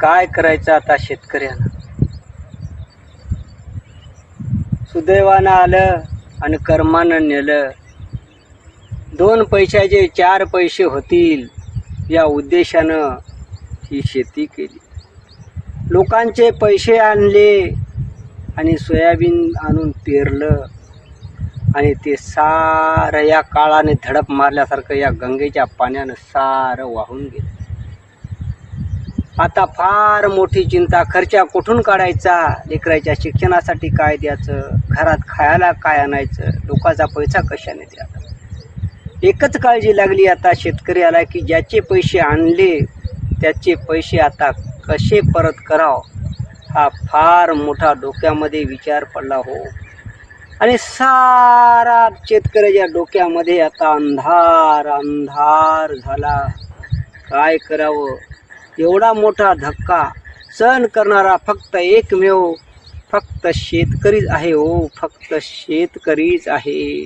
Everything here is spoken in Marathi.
काय करायचं आता शेतकऱ्यांना? सुदैवानं आलं आणि कर्मानं नेलं. दोन पैशाचे चार पैसे होतील या उद्देशानं ही शेती केली. लोकांचे पैसे आणले आणि सोयाबीन आणून पेरलं. आणि ते सारं या काळाने धडप मारल्यासारखं या गंगेच्या पाण्यानं सारं वाहून गेलं. आता फार मोठी चिंता खर्चा कुठून काढायचा? लेकराच्या शिक्षणासाठी काय द्यायचं? घरात खायला काय आणायचं? लोकांचा पैसा कशाने द्यायचा एकच काळजी लागली आता शेतकऱ्याला की ज्याचे पैसे आणले त्याचे पैसे आता कसे परत कराव? हा फार मोठा डोक्यामध्ये विचार पडला हो. आणि सारा शेतकऱ्याच्या डोक्यामध्ये आता अंधार अंधार झाला. काय करावं? एवढा मोठा धक्का सहन करणारा फक्त एकमेव फक्त शेतकरीच आहे हो फक्त शेतकरीच आहे.